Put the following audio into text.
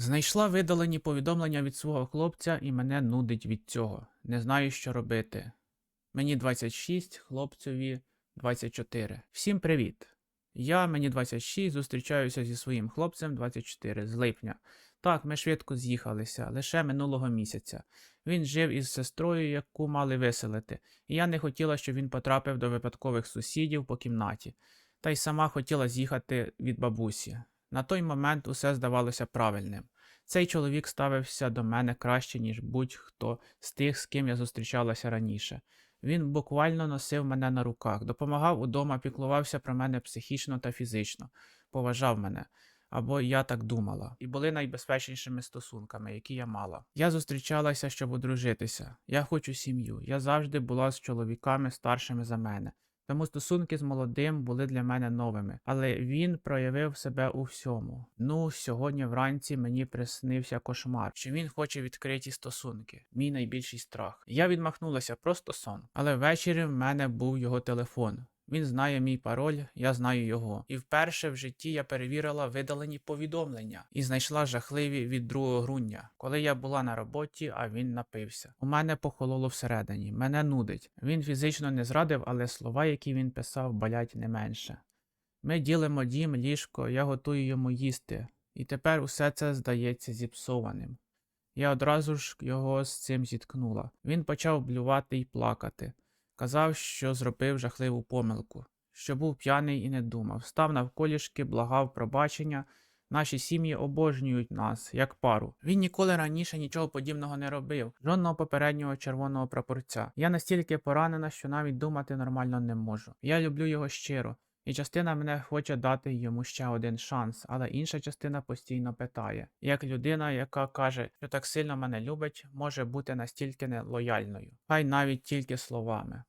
Знайшла видалені повідомлення від свого хлопця і мене нудить від цього. Не знаю, що робити. Мені 26, хлопцеві 24. Всім привіт. Я, мені 26, зустрічаюся зі своїм хлопцем 24 з липня. Так, ми швидко з'їхалися, лише минулого місяця. Він жив із сестрою, яку мали виселити, і я не хотіла, щоб він потрапив до випадкових сусідів по кімнаті, та й сама хотіла з'їхати від бабусі. На той момент усе здавалося правильним. Цей чоловік ставився до мене краще, ніж будь-хто з тих, з ким я зустрічалася раніше. Він буквально носив мене на руках, допомагав удома, піклувався про мене психічно та фізично, поважав мене. Або я так думала, і були найбезпечнішими стосунками, які я мала. Я зустрічалася, щоб одружитися. Я хочу сім'ю. Я завжди була з чоловіками старшими за мене. Тому стосунки з молодим були для мене новими, але він проявив себе у всьому. Ну, сьогодні вранці мені приснився кошмар, що він хоче відкриті стосунки. Мій найбільший страх. Я відмахнулася просто сон. Але ввечері в мене був його телефон. Він знає мій пароль, я знаю його. І вперше в житті я перевірила видалені повідомлення і знайшла жахливі від 2 грудня, коли я була на роботі, а він напився. У мене похололо всередині, мене нудить. Він фізично не зрадив, але слова, які він писав, болять не менше. Ми ділимо дім, ліжко, я готую йому їсти, і тепер усе це здається зіпсованим. Я одразу ж його з цим зіткнула. Він почав блювати й плакати. Казав, що зробив жахливу помилку, що був п'яний і не думав, став навколішки, благав пробачення. Наші сім'ї обожнюють нас, як пару. Він ніколи раніше нічого подібного не робив, жодного попереднього червоного прапорця. Я настільки поранена, що навіть думати нормально не можу. Я люблю його щиро, і частина мене хоче дати йому ще один шанс, але інша частина постійно питає, як людина, яка каже, що так сильно мене любить, може бути настільки нелояльною, хай навіть тільки словами.